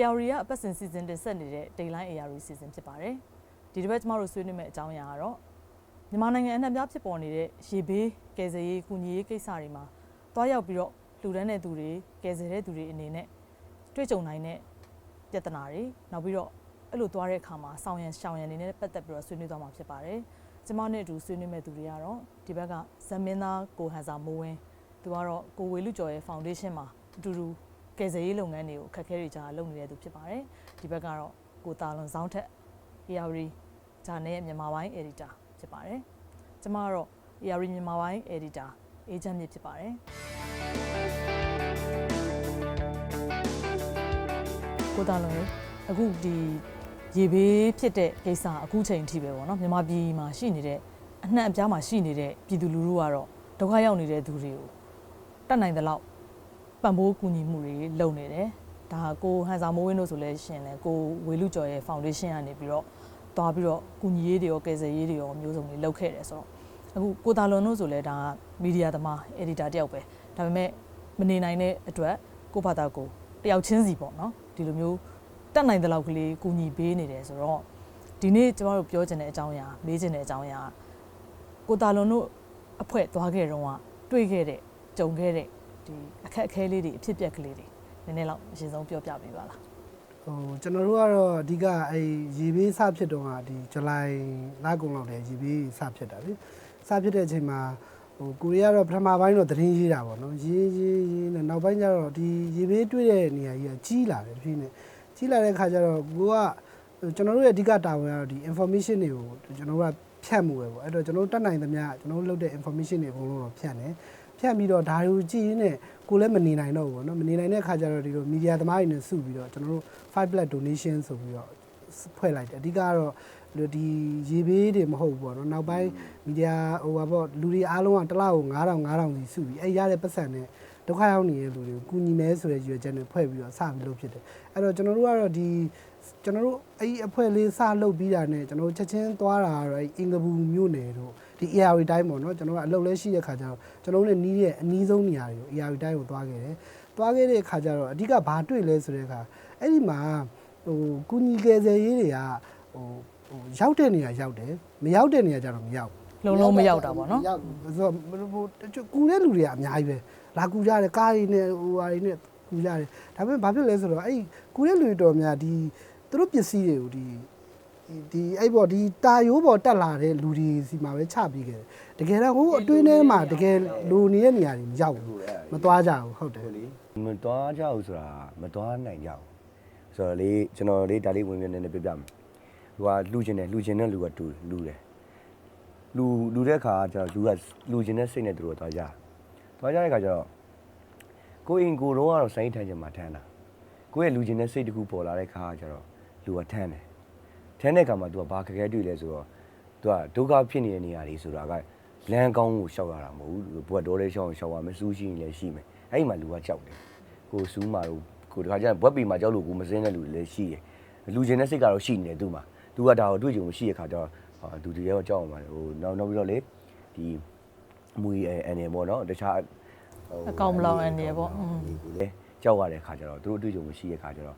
AR ကအပတ်စဉ်စီစဉ်တင်ဆက်နေတဲ့ Dayline AR စီစဉ်ဖြစ်ပါတယ်။ဒီတစ်ပတ်ကျမတို့ဆွေးနွေးမယ့်အကြောင်းအရာကတော့မြန်မာနိုင်ငံအနှံ့ပြားဖြစ်ပေါ်နေတဲ့ရေဘေးကယ်ဆယ်ရေး၊ကုညီရေးကိစ္စတွေမှာတွားရောက်ပြီးတော့လှူဒန်းတဲ့သူတွေကယ်ဆယ်တဲ့သူတွေအနေနဲ့တွေ့ကြုံနိုင်တဲ့ပြဿနာတွေနောက်ပြီးတော့အဲ့လိုတွားတဲ့အခါမှာဆောင်းရံရှောင်းရံနေနဲ့ပတ်သက်ပြီးတော့ဆွေးနွေးသွားမှာဖြစ်ပါတယ်။ကျမနဲ့အတူဆွေးနွေးမဲ့သူတွေကတော့ဒီဘက်ကဇမင်းသားကိုဟန်စာမိုးဝင်းသူကတော့ကိုဝေလူကျော်ရဲ့ foundation မှာအတူတူ ကယ်ဆယ်ရေးလုပ်ငန်းတွေကိုအခက်အခဲတွေကြားလုပ်နေတဲ့သူဖြစ်ပါတယ်။ဒီဘက်ကတော့ကိုတာလွန်စောင်းထက် AR ဂျာနယ်ရဲ့မြန်မာပိုင်း editor ဖြစ်ပါတယ်။ကျမကတော့ AR မြန်မာပိုင်း editor agent မြစ်ဖြစ်ပါတယ်။ကိုတာလွန်ရေအခုဒီရေဘေးဖြစ်တဲ့ကိစ္စအခုချိန်ထိပဲပေါ့နော်မြန်မာပြည်မှာရှိနေတဲ့အနှံ့အပြားမှာရှိနေတဲ့ပြည်သူလူထုကတော့ဒုက္ခရောက်နေတဲ့သူတွေကိုတတ်နိုင်တဲ့လောက် ပံ့ပိုးကူညီမှုတွေလုပ်နေတယ်ဒါကိုဟန်စာမိုးဝင်းတို့ဆိုလဲရှင်လဲကိုဝေလူကျော်ရဲ့ foundation ကနေပြီးတော့တွားပြီးတော့ကူညီရေးတွေရောကယ်ဆယ်ရေးတွေရောမျိုးစုံတွေလုပ်ခဲ့တယ်ဆိုတော့အခုကိုတာလွန်တို့ဆိုလဲဒါမီဒီယာသမား editor တယောက်ပဲဒါပေမဲ့မနေနိုင်တဲ့အတွက်ကိုဘာသာကိုတယောက်ချင်းစီပေါ့နော်ဒီလိုမျိုးတက်နိုင်တဲ့လောက်ကလေးကူညီပေးနေတယ်ဆိုတော့ဒီနေ့ကျမတို့ပြောချင်တဲ့အကြောင်းအရာမေးချင်တဲ့အကြောင်းအရာကိုတာလွန်တို့အဖွဲ့သွားခဲ့တော့ကတွေ့ခဲ့တဲ့ကြုံခဲ့တဲ့ ဒီအခက်အခဲလေးတွေအဖြစ်အပျက်ကလေးတွေနည်းနည်းလောက်အရင်ဆုံးပြောပြပေးပါလားဟိုကျွန်တော်တို့ကတော့အဓိကအဲရေဘေးစဖြစ်တော့ကဒီဇူလိုင်လကုန်လောက်တည်းရေဘေးစဖြစ်တာလေစဖြစ်တဲ့အချိန်မှာဟိုကိုရီးယားတော့ပထမပိုင်းတော့သတင်းရေးတာပေါ့နော်ရေးရေးရေးနဲ့နောက်ပိုင်းကျတော့ဒီရေဘေးတွေ့တဲ့နေရာကြီးကကြီးလာတယ်တဖြည်းနဲ့ကြီးလာတဲ့ခါကျတော့ကိုကကျွန်တော်တို့ရဲ့အဓိကတာဝန်ကတော့ဒီ information တွေကိုကျွန်တော်တို့ကဖြတ်မှုပဲပေါ့အဲ့တော့ကျွန်တော်တို့တတ်နိုင်သမျှကျွန်တော်တို့လုပ်တဲ့ information တွေအကုန်လုံးတော့ဖြတ်နေ ဖြတ်ပြီးတော့ဒါတွေကိုကြည့်ရင်းနဲ့ကိုလည်းမနေနိုင်တော့ဘူးပေါ့နော်မနေနိုင်တဲ့ခါကျတော့ဒီလိုမီဒီယာသမားတွေနဲ့စုပြီးတော့ကျွန်တော်တို့ five blood donation ဆိုပြီးတော့ဖွဲ့လိုက်တယ်အဓိကကတော့ဒီရေဘေးတွေမဟုတ်ဘူးပေါ့နော်နောက်ပိုင်းမီဒီယာဟိုပါပေါ့လူတွေအားလုံးကတစ်လောက်9000 9000စီစုပြီးအဲ့ရတဲ့ပတ်စံနဲ့ဒုက္ခရောက်နေတဲ့လူတွေကိုကူညီမယ်ဆိုတဲ့ရွေချက်နဲ့ဖွဲ့ပြီးတော့စပြီးလုပ်ဖြစ်တယ်အဲ့တော့ကျွန်တော်တို့ကတော့ဒီကျွန်တော်တို့အဲ့ဒီအဖွဲ့လေးစလုပ်ပြီးတာနဲ့ကျွန်တော်တို့ချက်ချင်းသွားတာကတော့အဲ့အင်္ဂဘူးမြို့နယ်တို့ ဒီ AR တိုင်းပေါ့နော်ကျွန်တော်ကအလုပ်လဲရှိတဲ့ခါကျတော့ကျွန်တော်တို့လည်းနီးတဲ့အနီးဆုံးနေရာတွေကို AR တိုင်းကိုသွားခဲ့တယ်သွားခဲ့တဲ့ခါကျတော့အဓိကဘာတွေ့လဲဆိုတဲ့အခါအဲ့ဒီမှာဟိုကုညီကယ်ဆယ်ရေးတွေကဟိုဟိုရောက်တဲ့နေရာရောက်တယ်မရောက်တဲ့နေရာကျတော့မရောက်ဘူးလုံးလုံးမရောက်တာပေါ့နော်ရောက်ဆိုတော့ဟိုတချို့ကူတဲ့လူတွေကအများကြီးပဲလာကူကြတယ်ကားတွေနဲ့ဟိုဟာတွေနဲ့ကူကြတယ်ဒါပေမဲ့ဘာဖြစ်လဲဆိုတော့အဲ့ကူတဲ့လူတွေတော်များဒီသူတို့ပစ္စည်းတွေကိုဒီ ဒီအဲ့ပေါ်ဒီတာယိုးပေါ်တက်လာတဲ့လူတွေစီမှာပဲချပြီးခဲ့တယ်တကယ်တော့ဟိုအတွင်းထဲမှာတကယ်လူနေတဲ့နေရာတွေမရောက်ဘူးမသွားကြဘူးဟုတ်တယ်ဟုတ်လေမတော်ကြဘူးဆိုတာမတော်နိုင်ကြဘူးဆိုတော့လေကျွန်တော်လေးဒါလေးဝင်ပြနေနေပြပြမယ်သူကလှူခြင်းတယ်လှူခြင်းတဲ့လူကတူလှူတယ်လူလူတဲ့ခါကျတော့လူကလှူခြင်းတဲ့စိတ်နဲ့သူတို့သွားကြသွားကြတဲ့ခါကျတော့ကိုအင်ကိုတော့ကတော့စိုင်းထိုင်ခြင်းမှာထမ်းတာကိုရဲ့လှူခြင်းတဲ့စိတ်တခုပေါ်လာတဲ့ခါကျတော့လူကထမ်းတယ် ထမ်းတဲ့ခါမှာသူကဘာခက်ခဲတွေ့လဲဆိုတော့သူကဒုက္ခဖြစ်နေတဲ့နေရာတွေဆိုတာကလမ်းကောင်းကိုရှောက်ရတာမဟုတ်ဘူးဘွက်တော်လေးရှောက်ရှောက်ရမယ်စူးရှိရင်လည်းရှိမယ်အဲ့ဒီမှာလူကကြောက်တယ်ကိုစူးမာတော့ကိုတခါကျရင်ဘွက်ပီမှာကြောက်လို့ကိုမစင်းတဲ့လူတွေလည်းရှိတယ်လူချင်းတဲ့စိတ်ကတော့ရှိနေတယ်သူ့မှာသူကဒါကိုတွေ့ကြုံရှိရခါကျတော့ဟာသူတည်းရောကြောက်အောင်ပါလေဟိုနောက်နောက်ပြီးတော့လေဒီအမွေအဲအနေပေါ့နော်တခြားအကောင်မလောင်အန်ရပေါ့อืมဒီကိုလေကြောက်ရတဲ့ခါကျတော့သူတို့တွေ့ကြုံရှိရခါကျတော့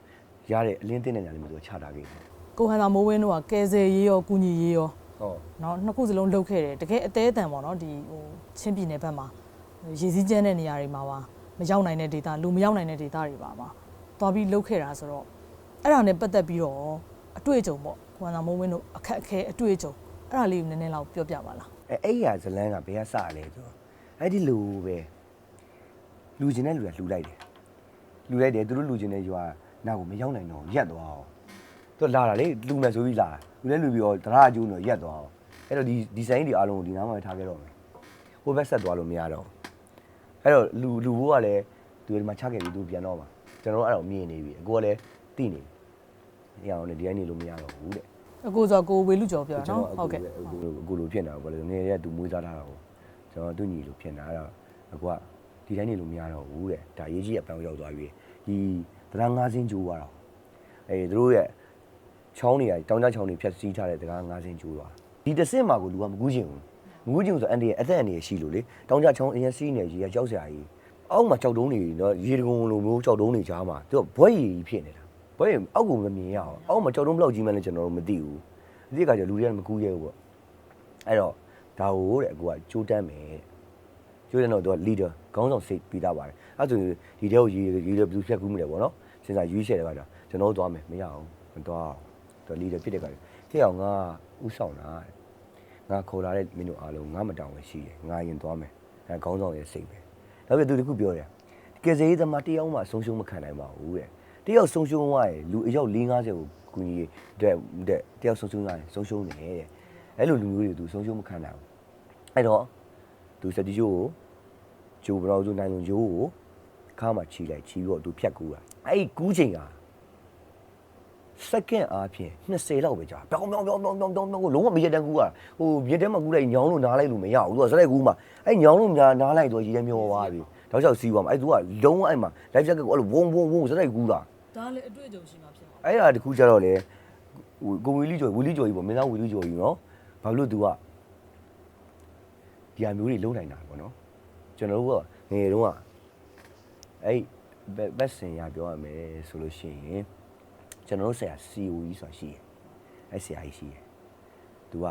ရတဲ့အလင်းတင်းတဲ့ညာလေးမျိုးသူချတာခဲ့တယ် ကိုဟန်သာမိုးဝင်းတို့ကကယ်ဆယ်ရေးရောကုညီရေးရောဟုတ်နော်နှစ်ခုစလုံးလုပ်ခဲ့တယ်တကယ်အသေးအတန်ပေါ့နော်ဒီဟိုချင်းပြည်နယ်ဘက်မှာရေစည်းကျန်းတဲ့နေရာတွေမှာပါမရောက်နိုင်တဲ့ဒေသလူမရောက်နိုင်တဲ့ဒေသတွေပါမှာသွားပြီးလုပ်ခဲ့တာဆိုတော့အဲ့ဒါနဲ့ပတ်သက်ပြီးတော့အတွေ့အကြုံပေါ့ကိုဟန်သာမိုးဝင်းတို့အခက်အခဲအတွေ့အကြုံအဲ့ဒါလေးကိုနည်းနည်းလောက်ပြောပြပါလားအဲအဲ့ရဇလန်းကဘယ်ကစလဲဆိုတော့အဲ့ဒီလူပဲလူကျင်တဲ့လူကလှူလိုက်တယ်လှူလိုက်တယ်သူတို့လူကျင်တဲ့ရွာနောက်ကိုမရောက်နိုင်တော့ရက်သွားအောင် သူလာတာလေလူမယ်ဆိုပြီးလာလူလဲလူပြီးတော့တရအကျိုးတော့ရက်သွားအောင်အဲ့တော့ဒီဒီဇိုင်းတွေအားလုံးကိုဒီနားမှာထားခဲ့တော့မယ်ဟိုဘက်ဆက်သွားလို့မရတော့အဲ့တော့လူလူဘိုးကလည်းသူဒီမှာချခဲ့ပြီးသူပြန်တော့မှာကျွန်တော်တို့အဲ့တော့မြင်နေပြီအကိုကလည်းသိနေပြီအဲ့အောင်လည်းဒီတိုင်းနေလို့မရတော့ဘူးတဲ့အကိုဆိုကိုဝေလူကျော်ပြောတာကျွန်နော်တော်ဟုတ်ကဲ့အကိုအကိုလိုဖြစ်နေတာပေါ့လေငယ်ရက်သူမွေးစားထားတာကိုကျွန်တော်သူညီလိုဖြစ်နေတာအဲ့တော့အကိုကဒီတိုင်းနေလို့မရတော့ဘူးတဲ့ဒါရေးကြီးအပန်းရောက်သွားပြီဒီတရားငါးစင်းကျိုးသွားတော့အဲ့သူတို့ရဲ့ ချောင်းတွေကတောင်ကြချောင်းတွေဖြတ်စီးထားတဲ့တကားငါးစင်းကျိုးသွားဒီတစ်စင်းမှာကိုလူကမကူးချင်ဘူးမကူးချင်ဘူးဆိုအန်ဒီရဲ့အသက်အန္တရာယ်ရှိလို့လေတောင်ကြချောင်းအရင်စီးနေကြီးကကြောက်စရာကြီးအောက်မှာကြောက်တုံးတွေနော်ရေတကုံလိုမျိုးကြောက်တုံးတွေကြားမှာသူကဘွက်ရည်ကြီးဖြစ်နေတာဘဘာရင်အောက်ကိုမမြင်ရအောင်အောက်မှာကြောက်တုံးဘလောက်ကြီးမှလည်းကျွန်တော်တို့မသိဘူးဒီကကြလူတွေကမကူးရဲဘူးပေါ့အဲ့တော့ဒါဟိုတဲ့အခုကကြိုးတန်းမယ်တဲ့ကြိုးတန်းတော့သူက leader ခေါင်းဆောင်စိတ်ပြီးသားပါတယ်အဲ့ဆိုဒီတဲကိုရေးရေးတယ်ဘယ်သူဖြတ်ကူးမလဲပေါ့နော်စဉ်းစားရွေးချယ်တဲ့ကကြကျွန်တော်တို့သွားမယ်မရအောင်မသွားအောင် သူ leader ဖြစ်တဲ့ကကြဖြစ်အောင်ငါဥဆောင်တာတဲ့ငါခေါ်လာတဲ့မင်းတို့အားလုံးငါမတောင်းဝင်ရှိတယ်ငါရင်သွားမယ်အဲခေါင်းဆောင်ရဲ့စိတ်ပဲနောက်ပြီးသူတခုပြောတယ်ကယ်ဆယ်ရေးသမားတယောက်မှဆုံးရှုံးမခံနိုင်ပါဘူးတဲ့တယောက်ဆုံးရှုံးသွားရင်လူအယောက်450ကိုကူညီတဲ့တဲ့တယောက်ဆုံးရှုံးသွားရင်ဆုံးရှုံးတယ်တဲ့အဲ့လိုလူမျိုးတွေသူဆုံးရှုံးမခံနိုင်ဘူးအဲ့တော့သူစတီဂျိုကိုဂျိုဘရောဇိုနိုင်လုံဂျိုကိုခါမှချီလိုက်ချီပြီးတော့သူဖြတ်ကူတာအဲ့ဒီကူးချိန်က စက္ကန့်အားဖြင့်20လောက်ပဲကြာပြောင်းပြောင်းပြောင်းပြောင်းပြောင်းပြောင်းပြောင်းကိုလုံးဝမရတဲ့ကူကဟိုမြစ်ထဲမှာကူလိုက်ညောင်းလို့နားလိုက်လို့မရဘူးသူကစတဲ့ကူမှာအဲ့ညောင်းလို့များနားလိုက်တော့ရေထဲမျောသွားပြီတောက်လျှောက်စီးသွားမှာအဲ့သူကလုံးဝအဲ့မှာ live jacket ကိုအဲ့လိုဝုံဝုံဝုံစတဲ့ကူတာဒါလည်းအတွေ့အကြုံရှိမှာဖြစ်ပါအဲ့ဒါတခုကြတော့လေဟိုကိုဝီလီကျော်ဝီလီကျော်ကြီးပေါ့မင်းသားဝီလီကျော်ကြီးနော်ဘာလို့ तू ကဒီအမျိုးတွေလုံးနိုင်တာပေါ့နော်ကျွန်တော်တို့ကငယ်တုန်းကအဲ့ဘက်စင်ရပြောရမယ်ဆိုလို့ရှိရင် ကျွန်တော်တို့ဆရာ CEO ကြီးဆိုတာရှိတယ်အဲ့ဆရာကြီးရှိတယ် तू က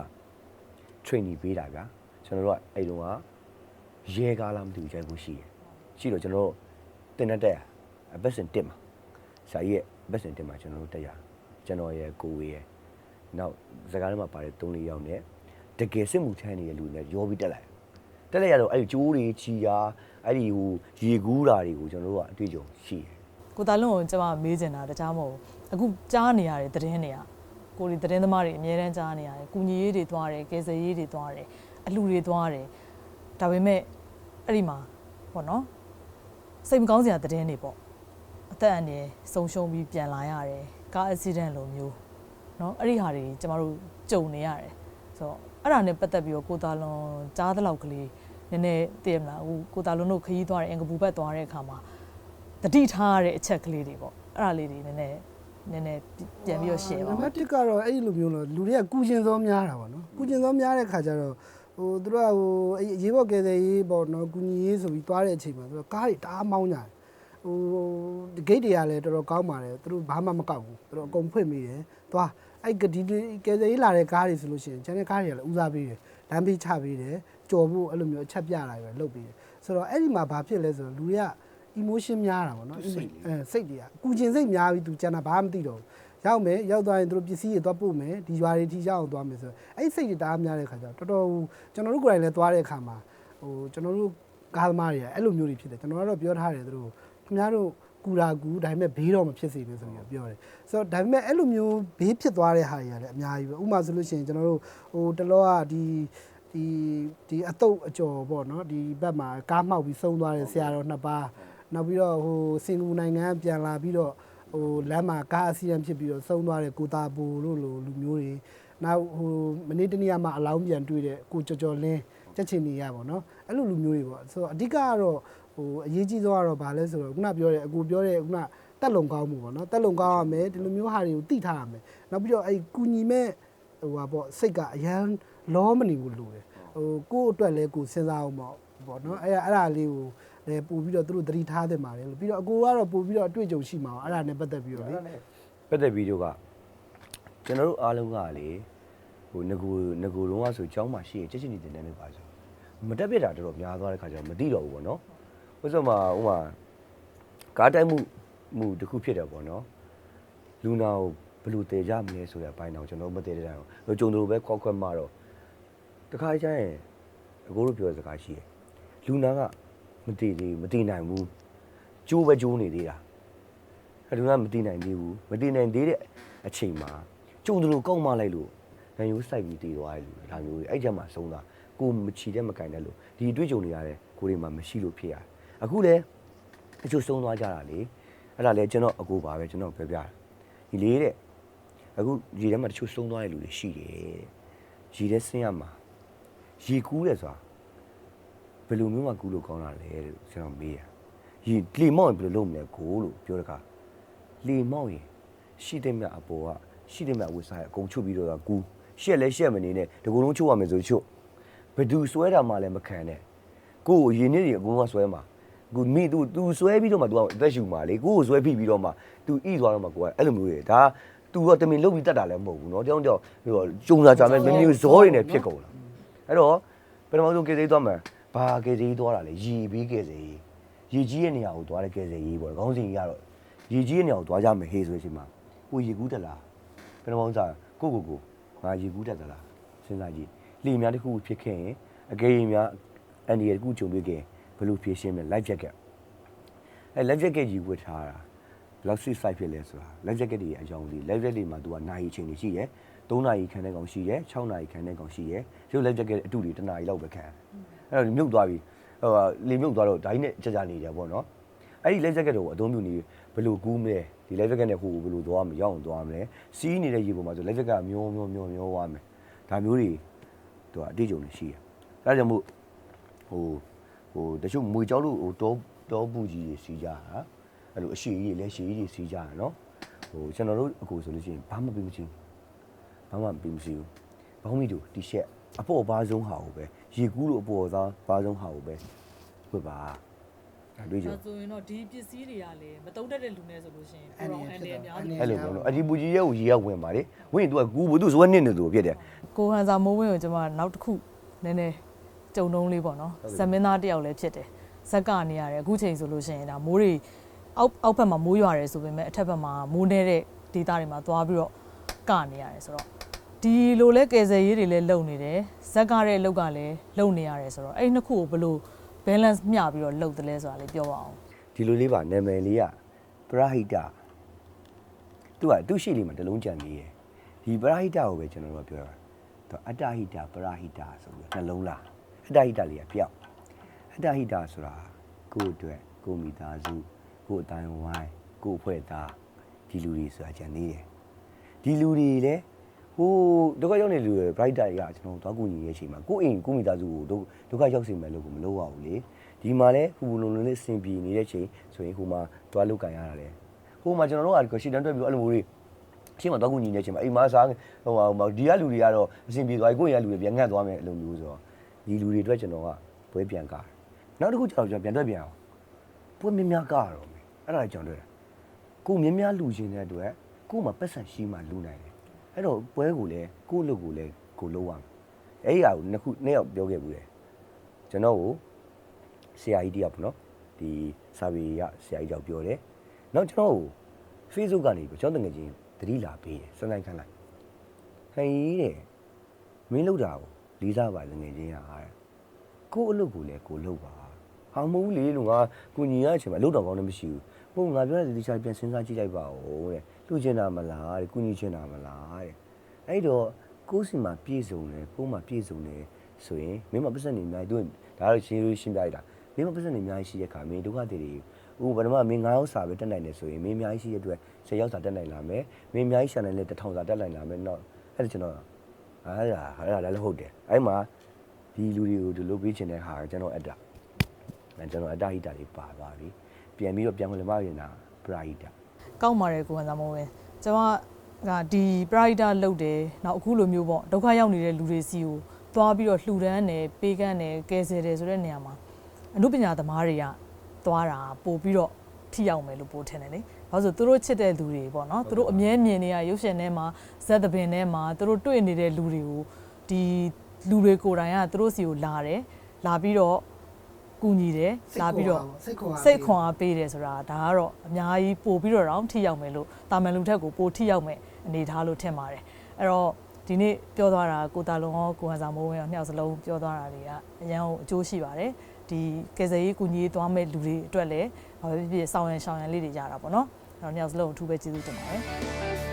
training ပေးတာဗျာကျွန်တော်တို့ကအဲ့တုန်းကရဲကားလားမသိဘူးကြိုက်ဖို့ရှိတယ်ရှိတော့ကျွန်တော်တို့တင်တဲ့တက်ရဘက်စင်တက်မှာဆရာကြီးရဲ့ဘက်စင်တင်မှာကျွန်တော်တို့တက်ရကျွန်တော်ရဲ့ကိုဝေးရဲ့နောက်စကားထဲမှာပါတယ်၃လေးယောက်နဲ့တကယ်စစ်မှုထမ်းနေတဲ့လူတွေနဲ့ရောပြီးတက်လိုက်တက်လိုက်ရတော့အဲ့ဒီကျိုးတွေချီတာအဲ့ဒီဟိုရေကူးတာတွေကိုကျွန်တော်တို့ကအတွေ့အကြုံရှိတယ် ကိုသားလုံးကိုကျွန်မမေးချင်တာတခြားမဟုတ်ဘူးအခုကြားနေရတဲ့သတင်းတွေကကိုဒီသတင်းသမားတွေအများတန်းကြားနေရတယ်ကုညီရေးတွေသွားတယ်ကယ်ဆယ်ရေးတွေသွားတယ်အလှူတွေသွားတယ်ဒါပေမဲ့အဲ့ဒီမှာပေါ့နော်စိတ်မကောင်းစရာသတင်းတွေပေါ့အသက်အန္တရာယ်ဆုံးရှုံးပြီးပြန်လာရတယ်ကားအက်ဆီဒန့်လိုမျိုးเนาะအဲ့ဒီဟာတွေကျမတို့ကြုံနေရတယ်ဆိုတော့အဲ့ဒါနဲ့ပတ်သက်ပြီးတော့ကိုသားလုံးကြားသလောက်ကလေးနည်းနည်းသိရမလားအခုကိုသားလုံးတို့ခရီးသွားတယ်အင်္ဂပူဘက်သွားတဲ့အခါမှာ တတိထားရတဲ့အချက်ကလေးတွေပေါ့အဲ့ဒါလေးတွေနည်းနည်းနည်းနည်းပြန်ပြီးတော့ရှင်းပါနံဦးပါတ်1ကတော့အဲ့ဒီလိုမျိုးလို့လူတွေကကုကျင်စောများတာပေါ့နော်ကုကျင်စောများတဲ့ခါကျတော့ဟိုသူတို့ကဟိုအဲ့အရေးပေါ်ကယ်ဆယ်ရေးပေါ့နော်ကုညီရေးဆိုပြီးသွားတဲ့အချိန်မှာသူတို့ကားတွေတအားမောင်းကြတယ်ဟိုဂိတ်တွေကလည်းတော်တော်ကောင်းပါတယ်သူတို့ဘာမှမကောက်ဘူးသူတို့အကုန်ဖွင့်မိတယ်သွားအဲ့ကဒီကယ်ဆယ်ရေးလာတဲ့ကားတွေဆိုလို့ရှိရင်ကျန်တဲ့ကားတွေကလည်းဦးစားပေးတယ်လမ်းပေးချပေးတယ်ကြော်ဖို့အဲ့လိုမျိုးအချက်ပြတာပဲလုပ်ပေးတယ်ဆိုတော့အဲ့ဒီမှာဘာဖြစ်လဲဆိုတော့လူတွေက emotion များတာပေါ့နော်စိတ်တွေအဲစိတ်တွေကကုကျင်စိတ်များပြီးသူကျန်တာဘာမှမသိတော့ဘူးရောက်မယ်ရောက်သွားရင်သူတို့ပစ္စည်းတွေသွားပို့မယ်ဒီရွာတွေထိရောက်အောင်သွားမယ်ဆိုတော့အဲ့ဒီစိတ်တွေတအားများတဲ့ခါကျတော့တော်တော်ကျွန်တော်တို့ကိုယ်တိုင်လည်းသွားတဲ့အခါမှာဟိုကျွန်တော်တို့ကားသမားတွေကအဲ့လိုမျိုးတွေဖြစ်တယ်ကျွန်တော်ကတော့ပြောထားတယ်သူတို့ခင်ဗျားတို့ကူတာကူဒါပေမဲ့ဘေးတော့မဖြစ်စေနဲ့ဆိုပြီးတော့ပြောတယ်ဆိုတော့ဒါပေမဲ့အဲ့လိုမျိုးဘေးဖြစ်သွားတဲ့ဟာတွေကလည်းအများကြီးပဲဥပမာဆိုလို့ရှိရင်ကျွန်တော်တို့ဟိုတလောကဒီဒီဒီအတုပ်အကျော်ပေါ့နော်ဒီဘက်မှာကားမှောက်ပြီးဆုံးသွားတဲ့ဆရာတော်နှစ်ပါး နောက်ပြီးတော့ဟိုစင်ကာပူနိုင်ငံကပြန်လာပြီးတော့ဟိုလမ်းမှာကားအဆီယံဖြစ်ပြီးတော့ဆုံးသွားတဲ့ကိုတာပူတို့လိုလူမျိုးတွေနောက်ဟိုမနေ့တနေ့ကမှအလောင်းပြန်တွေ့တဲ့ကိုကြော်ကြော်လင်းချက်ချင်နေရပါတော့အဲ့လိုလူမျိုးတွေပေါ့ဆိုတော့အဓိကကတော့ဟိုအရေးကြီးဆုံးကတော့ဗာလဲဆိုတော့ခုနပြောတဲ့အကူပြောတဲ့ခုနတက်လုံကောင်းမှုပေါ့နော်တက်လုံကောင်းရမယ်ဒီလိုမျိုးဟာတွေကိုသိထားရမယ်နောက်ပြီးတော့အဲ့ကုညီမဲ့ဟိုဟာပေါ့စိတ်ကအရန်လောမနေဘူးလို့တယ်ဟိုကိုယ့်အတွက်လဲကိုယ်စဉ်းစားအောင်ပေါ့ပေါ့နော်အဲ့အဲ့ဒါလေးကို လည်းပို့ပြီးတော့သူတို့သတိထားသင့်ပါတယ်လို့ပြီးတော့အကိုကတော့ပို့ပြီးတော့အတွေ့အကြုံရှိမှာအောင်အဲ့ဒါနဲ့ပတ်သက်ပြီးတော့လေပတ်သက်ဗီဒီယိုကကျွန်တော်တို့အားလုံးကလေဟိုငကူငကူလုံးကဆိုကျောင်းမှာရှိရင်ချက်ချင်းနေတင်နေပါဆိုမတက်ပြစ်တာတော်တော်များသွားတဲ့ခါကျတော့မသိတော့ဘူးပေါ့နော်ဥစ္စာမှာဥမာကားတိုက်မှုမှုတစ်ခုဖြစ်တယ်ပေါ့နော်လူနာကိုဘယ်လိုတည်ကြမလဲဆိုတဲ့အပိုင်းတော့ကျွန်တော်မတည်တဲ့တိုင်တော့ကြုံတို့ပဲခွက်ခွက်မှတော့တခါကျရင်အကိုတို့ပြောတဲ့စကားရှိတယ်လူနာက မတည်သေးဘူးမတည်နိုင်ဘူးကျိုးပဲကျိုးနေသေးတာအဲ့ဒါကမတည်နိုင်သေးဘူးမတည်နိုင်သေးတဲ့အချိန်မှာကျုံတို့ကောက်မလိုက်လို့ငန်ရိုးစိုက်ပြီးတည်သွားတယ်လို့ဒါမျိုးတွေအဲ့ကြမှာဆုံးတာကိုမချီတဲ့မကင်တဲ့လို့ဒီအတွေ့အကြုံတွေရတယ်ကိုတွေမှာမရှိလို့ဖြစ်ရတယ်အခုလဲအချို့ဆုံးသွားကြတာလေအဲ့ဒါလဲကျွန်တော်အကိုပါပဲကျွန်တော်ပြောပြတာဒီလေးတဲ့အခုရေထဲမှာတချို့ဆုံးသွားတဲ့လူတွေရှိတယ်တဲ့ရေထဲဆင်းရမှာရေကူးတယ်ဆိုတာဘ ယ်လိုမျိုးမှကူးလို့ကောင်းတာလဲလို့ကျွန်တော်မေးရရေလေမောက်ရင်ဘယ်လိုလုပ်မလဲကိုလို့ပြောတဲ့အခါ လေမောက်ရင်ရှိတဲ့မြတ်အပေါ်ကရှိတဲ့မြတ်ဝစ်စားရအကုန်ချုပ်ပြီးတော့ကကူရှက်လဲရှက်မနေနဲ့ဒီကုလုံးချုပ်ရမယ်ဆိုချုပ်ဘယ်သူဆွဲတာမှလည်းမခံနဲ့ကိုယ်ကိုရင်းနေတွေအကုန်လုံးကဆွဲမှာ ကိုမိ तू तू ဆွဲပြီးတော့မှ तू အသက်ရှူမှာလေကိုကိုဆွဲဖိပြီးတော့မှ तू ဣသွားတော့မှကိုကအဲ့လိုမျိုးတွေဒါ तू ကတမင်လုတ်ပြီးတတ်တာလည်းမဟုတ်ဘူးเนาะတယောက်တယောက်ဟိုကျုံစာကြမယ်မမျိုးဇောတွေနဲ့ဖြစ်ကုန်လာအဲ့တော့ပထမဆုံးကေစေးသွားမှာ ဘာကေစေးသွားတာလဲရီပြီးကေစေးရီကြီးရဲ့နေရာကိုသွားတဲ့ကေစေးကြီးပေါ့ခေါင်းစဉ်ကြီးကတော့ရီကြီးရဲ့နေရာကိုသွားကြမယ်ဟေးဆိုတဲ့အချိန်မှာကိုရီကူးတက်လာပထမဆုံးစားကိုကိုကိုငါရီကူးတက်သလားစဉ်းစားကြည့်လီများတစ်ခုဖြစ်ခဲ့ရင်အကေရင်များအန်ဒီရတစ်ခုကြုံတွေ့ခဲ့ဘယ်လိုဖြေရှင်းမလဲ life jacket အဲ life jacket ကြီးဝတ်ထားတာဘယ်လောက် sweet side ဖြစ်လဲဆိုတာ live jacket တွေအကြောင်းလေး live jacket တွေမှာသူကနိုင်အချိန်တွေရှိတယ်3နာရီခံတဲ့ကောင်ရှိတယ်6နာရီခံတဲ့ကောင်ရှိတယ်ရုပ် live jacket အတူတွေ1နာရီလောက်ပဲခံ အဲ့တော့မြုပ်သွားပြီဟိုလေမြုပ်သွားတော့ဒိုင်းနဲ့ကြာကြာနေတယ်ပေါ့နော်အဲ့ဒီ live jacket ကိုအသုံးပြုနေဘယ်လိုကူးမလဲဒီ live jacket နဲ့ဟိုဘယ်လိုသွားမလဲရောက်အောင်သွားမလဲစီးနေတဲ့ရေပေါ်မှာဆို live jacket ကမျောမျောမျောမျောသွားမယ်ဒါမျိုးတွေသူကအတိအကျုံနေရှိတယ်ဒါကြောင့်မို့ဟိုဟိုတချို့မွေကြောက်လို့ဟိုတောတောပူကြီးတွေစီးကြတာအဲ့လိုအရှိကြီးလည်းရှိကြီးစီးကြရနော်ဟိုကျွန်တော်တို့အကူဆိုလို့ရှိရင်ဘာမှပြီးမချင်းဘာမှပြီးမရှိဘူးဘောင်းမီတို့တီရှက်အပေါ်ဘာဆုံးဟာကိုပဲ ရေကူးလို့အပေါ်သားဘာဆုံးဟာကိုပဲဝတ်ပါအဲ့တွေ့ကြဒါဆိုရင်တော့ဒီပစ္စည်းတွေကလည်းမတုံးတတ်တဲ့လူနဲ့ဆိုလို့ရှိရင်ပူရောင်အန်တယ်အများကြီးအဲ့လိုပေါ့နော်အဒီပူကြီးရဲ့ကိုရေကဝင်ပါလေဝင်သူကကူးဘူးသူဇွဲနစ်နေသူဖြစ်တယ်ကိုဟန်စာမိုးဝင်းကိုကျွန်မနောက်တစ်ခုနည်းနည်းကြုံတုံးလေးပေါ့နော်ဇမင်းသားတယောက်လည်းဖြစ်တယ်ဇက်ကနေရတယ်အခုချိန်ဆိုလို့ရှိရင်ဒါမိုးတွေအောက်အောက်ဘက်မှာမိုးရွာတယ်ဆိုပေမဲ့အထက်ဘက်မှာမိုးနေတဲ့ဒေသတွေမှာသွားပြီးတော့ကနေရတယ်ဆိုတော့ ဒီလိုလဲကယ်ဆယ်ရေးတွေလည်းလုပ်နေတယ်ဇက်ကတဲ့အလုပ်ကလည်းလုပ်နေရတယ်ဆိုတော့အဲ့ဒီနှစ်ခုကိုဘယ်လို balance မျှပြီးတော့လုပ်တယ်လဲဆိုတာလေးပြောပါအောင်ဒီလိုလေးပါနာမည်လေးကပရဟိတသူကသူ့ရှိလေးမှာတလုံးကြံနေတယ်ဒီပရဟိတကိုပဲကျွန်တော်တို့ကပြောတာသူအတ္တဟိတပရဟိတဆိုပြီးနှလုံးလားအတ္တဟိတလေးကပြောက်အတ္တဟိတဆိုတာကိုယ့်အတွက်ကိုယ့်မိသားစုကိုယ့်အတိုင်းဝိုင်းကိုယ့်အဖွဲ့သားဒီလူတွေဆိုတာကြံနေတယ်ဒီလူတွေလည်း ဟိုဒုက္ခရောက်နေလူတွေ brighter တွေကကျွန်တော်တို့သွားကူညီရဲ့အချိန်မှာကိုယ့်အိမ်ကိုယ့်မိသားစုကိုဒုဒုက္ခရောက်စေမယ်လို့ကိုမလုပ်ရဘူးလေဒီမှာလဲဟူလုံလုံလေးအဆင်ပြေနေတဲ့ချိန်ဆိုရင်ဟိုမှာသွားလုတ်ကန်ရတာလေဟိုမှာကျွန်တော်တို့ကရှီတန်းတွက်ပြီးအဲ့လိုမျိုးတွေအချိန်မှာသွားကူညီနေတဲ့အချိန်မှာအိမ်မစားဟိုမှာဒီကလူတွေကတော့အဆင်ပြေသွားပြီကိုယ့်ရဲ့လူတွေပြန်ငတ်သွားမယ်အဲ့လိုမျိုးဆိုတော့ဒီလူတွေအတွက်ကျွန်တော်ကပွဲပြန်ကားနောက်တစ်ခုကျတော့ကျွန်တော်ပြန်တွက်ပြန်အောင်ပွဲမြများကားတော့မယ်အဲ့ဒါကျွန်တော်တွေ့တာကိုမြများလူချင်းတဲ့အတွက်ကို့မှာပတ်စံရှိမှလူနိုင်တယ် အဲ့တော့ပွဲကိုလည်းကို့အလုပ်ကိုလည်းကိုလုပ်ရမယ်အဲ့ဒီဟာကိုနှစ်ခုနှစ်ယောက်ပြောခဲ့ဘူးတယ်ကျွန်တော်ကိုဆရာကြီးတယောက်ပေါ့နော်ဒီစာပေရဆရာကြီးတယောက်ပြောတယ်နောက်ကျွန်တော်ကို Facebook ကနေပြီးကျွန်တော်တငယ်ချင်းတတိလာပေးတယ်စနိုင်ခန်းလိုက်ဟိုင်းတဲ့မင်းလောက်တာကိုလေးစားပါတငယ်ချင်းဟာတဲ့ကို့အလုပ်ကိုလည်းကိုလုပ်ပါဟာမဟုတ်ဘူးလေလို့ငါကိုညီရအချိန်မှာအလုပ်တော်ကောင်းလည်းမရှိဘူးဟုတ်ငါပြောတဲ့ဒီချာပြန်စဉ်းစားကြည့်လိုက်ပါဦးတဲ့ လူချင်တာမလားတဲ့ကိုညီချင်တာမလားတဲ့အဲ့တော့ကိုယ်စီမှာပြည့်စုံတယ်ကိုယ်မှာပြည့်စုံတယ်ဆိုရင်မင်းမပတ်စံနေအများကြီးတို့ဒါတော့ရှင်းလို့ရှင်းပြလိုက်တာမင်းမပတ်စံနေအများကြီးရှိတဲ့ခါမင်းဒုက္ခတွေတွေဥပမာမင်း9ရောက်စာပဲတက်နိုင်တယ်ဆိုရင်မင်းအများကြီးရှိတဲ့အတွက်10ရောက်စာတက်နိုင်လာမယ်မင်းအများကြီးရှာနိုင်တဲ့1000စာတက်နိုင်လာမယ်တော့အဲ့ဒါကျွန်တော်အဲ့ဒါအဲ့ဒါလည်းဟုတ်တယ်အဲ့မှာဒီလူတွေကိုဒီလိုပေးချင်တဲ့ဟာကကျွန်တော်အတ္တအဲကျွန်တော်အတ္တဟိတလေးပါသွားပြီပြန်ပြီးတော့ပြန်ဝင်လာမှရင်တာပရာဟိတ ကောက်ပါတယ်ကိုဟန်စာမိုးဝင်းကျွန်မကဒီပရိုက်တာလုပ်တယ်နောက်အခုလိုမျိုးပေါ့ဒုက္ခရောက်နေတဲ့လူတွေစီကိုသွားပြီးတော့လှူဒန်းတယ်ပေးကမ်းတယ်ကယ်ဆယ်တယ်ဆိုတဲ့နေရာမှာအမှုပညာသမားတွေကသွားတာပို့ပြီးတော့ထိရောက်မယ်လို့ပို့ထင်တယ်လေဘာလို့ဆိုသူတို့ချစ်တဲ့လူတွေပေါ့နော်သူတို့အမြဲမြင်နေရရုပ်ရှင်ထဲမှာဇက်သပင်ထဲမှာသူတို့တွေ့နေတဲ့လူတွေကိုဒီလူတွေကိုယ်တိုင်ကသူတို့စီကိုလာတယ်လာပြီးတော့ ကူညီတယ်လာပြီးတော့စိတ်ခွန်အားစိတ်ခွန်အားပေးတယ်ဆိုတာဒါကတော့အများကြီးပို့ပြီးတော့တော့ထိရောက်မယ်လို့တာမန်လူထက်ကိုပိုထိရောက်မယ်အနေထားလို့ထင်ပါတယ်အဲ့တော့ဒီနေ့ပြောသွားတာကိုတာလုံရောကိုဟန်စာမိုးဝင်းရောနှစ်ယောက်စလုံးပြောသွားတာတွေကအရန်ကိုအကျိုးရှိပါတယ်ဒီကယ်ဆယ်ရေးကူညီရေးသွားမဲ့လူတွေအတွက်လည်းဘာပဲဖြစ်ဖြစ်ဆောင်ရန်ရှောင်ရန်လေးတွေရတာပေါ့နော်အဲ့တော့နှစ်ယောက်စလုံးကိုအထူးပဲကျေးဇူးတင်ပါတယ်